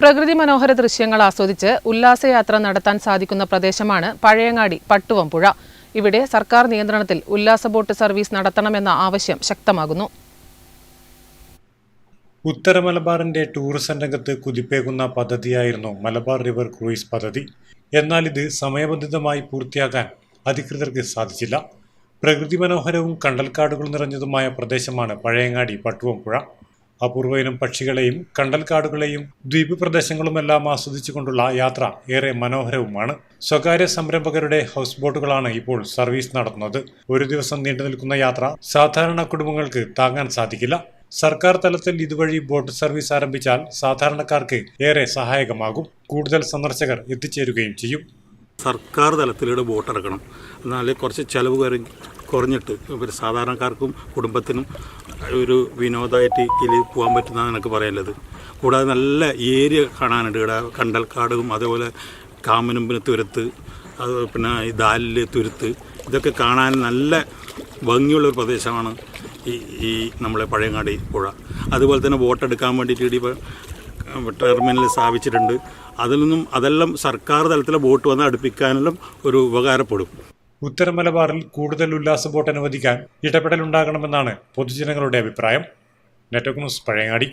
പ്രകൃതി മനോഹര ദൃശ്യങ്ങൾ ആസ്വദിച്ച് ഉല്ലാസയാത്ര നടത്താൻ സാധിക്കുന്ന പ്രദേശമാണ് പഴയങ്ങാടി പട്ടുവമ്പുഴ. ഇവിടെ സർക്കാർ നിയന്ത്രണത്തിൽ ഉല്ലാസ ബോട്ട് സർവീസ് നടത്തണമെന്ന ആവശ്യം ശക്തമാകുന്നു. ഉത്തര മലബാറിന്റെ ടൂറിസം രംഗത്ത് കുതിപ്പേകുന്ന പദ്ധതിയായിരുന്നു മലബാർ റിവർ ക്രൂയിസ് പദ്ധതി. എന്നാൽ ഇത് സമയബന്ധിതമായി പൂർത്തിയാക്കാൻ അധികൃതർക്ക് സാധിച്ചില്ല. പ്രകൃതി മനോഹരവും കണ്ടൽക്കാടുകൾ നിറഞ്ഞതുമായ പ്രദേശമാണ് പഴയങ്ങാടി പട്ടുവം പുഴ അപൂർവ ഇനം പക്ഷികളെയും കണ്ടൽക്കാടുകളെയും ദ്വീപ് പ്രദേശങ്ങളുമെല്ലാം ആസ്വദിച്ചുകൊണ്ടുള്ള യാത്ര ഏറെ മനോഹരവുമാണ്. സ്വകാര്യ സംരംഭകരുടെ ഹൗസ് ബോട്ടുകളാണ് ഇപ്പോൾ സർവീസ് നടത്തുന്നത്. ഒരു ദിവസം നീണ്ടു നിൽക്കുന്ന യാത്ര സാധാരണ കുടുംബങ്ങൾക്ക് താങ്ങാൻ സാധിക്കില്ല. സർക്കാർ തലത്തിൽ ഇതുവഴി ബോട്ട് സർവീസ് ആരംഭിച്ചാൽ സാധാരണക്കാർക്ക് ഏറെ സഹായകമാകും. കൂടുതൽ സന്ദർശകർ എത്തിച്ചേരുകയും ചെയ്യും. സർക്കാർ തലത്തിലൂടെ ബോട്ട് ഇറക്കണം. എന്നാൽ കുറച്ച് ചിലവ് കുറഞ്ഞിട്ട് ഒരു സാധാരണക്കാർക്കും കുടുംബത്തിനും ഒരു വിനോദമായിട്ട് ഇതിൽ പോകാൻ പറ്റുന്നതാണ് എനിക്ക് പറയാനുള്ളത്. കൂടാതെ നല്ല ഏരിയ കാണാനുണ്ട്. ഇവിടെ കണ്ടൽക്കാടും അതേപോലെ കാമനുമ്പിന് തുരത്ത് അത് പിന്നെ ഈ ദാലിൽ തുരുത്ത് ഇതൊക്കെ കാണാൻ നല്ല ഭംഗിയുള്ള ഒരു പ്രദേശമാണ് ഈ ഈ നമ്മളെ പഴയങ്ങാടി പുഴ. അതുപോലെ തന്നെ ബോട്ട് എടുക്കാൻ വേണ്ടിയിട്ട് ഇപ്പോൾ ടെർമിനൽ സ്ഥാപിച്ചിട്ടുണ്ട്. അതിൽ നിന്നും അതെല്ലാം സർക്കാർ തലത്തിലെ വോട്ട് വന്ന് അടുപ്പിക്കാനെല്ലാം ഒരു ഉപകാരപ്പെടും. ഉത്തര മലബാറിൽ കൂടുതൽ ഉല്ലാസ ബോട്ട് അനുവദിക്കാൻ ഇടപെടലുണ്ടാകണമെന്നാണ് പൊതുജനങ്ങളുടെ അഭിപ്രായം. Network news Pazhayangadi.